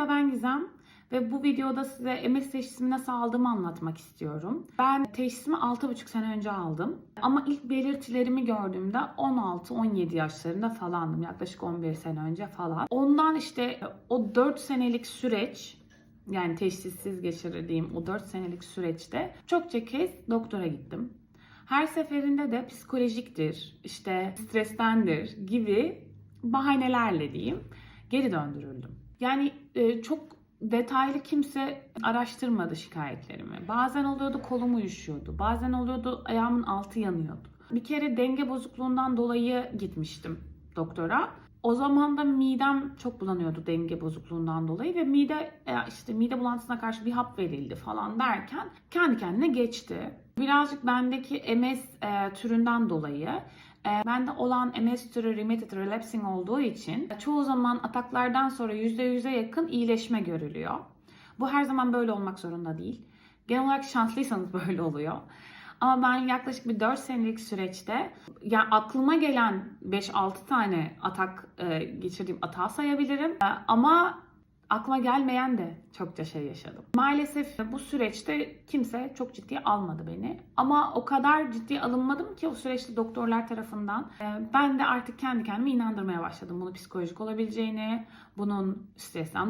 Merhaba ben Gizem ve bu videoda size MS teşhisimi nasıl aldığımı anlatmak istiyorum. Ben teşhisimi 6,5 sene önce aldım. Ama ilk belirtilerimi gördüğümde 16-17 yaşlarında falandım. Yaklaşık 11 sene önce falan. Ondan işte o 4 senelik süreç yani teşhissiz geçirdiğim o 4 senelik süreçte çokça kez doktora gittim. Her seferinde de psikolojiktir, işte strestendir gibi bahanelerle diyeyim geri döndürüldüm. Yani e, çok detaylı kimse araştırmadı şikayetlerimi. Bazen oluyordu kolum uyuşuyordu, bazen oluyordu ayağımın altı yanıyordu. Bir kere denge bozukluğundan dolayı gitmiştim doktora. O zaman da midem çok bulanıyordu denge bozukluğundan dolayı ve mide e, işte mide bulantısına karşı bir hap verildi falan derken kendi kendine geçti. Birazcık bendeki MS e, türünden dolayı e, bende olan MS türü remitted relapsing olduğu için çoğu zaman ataklardan sonra %100'e yakın iyileşme görülüyor. Bu her zaman böyle olmak zorunda değil. Genel olarak şanslıysanız böyle oluyor. Ama ben yaklaşık bir 4 senelik süreçte ya aklıma gelen 5-6 tane atak e, geçirdiğim atağı sayabilirim. E, ama aklıma gelmeyen de çokça şey yaşadım. Maalesef bu süreçte kimse çok ciddiye almadı beni. Ama o kadar ciddiye alınmadım ki o süreçte doktorlar tarafından. E, ben de artık kendi kendime inandırmaya başladım bunu psikolojik olabileceğini, bunun stresten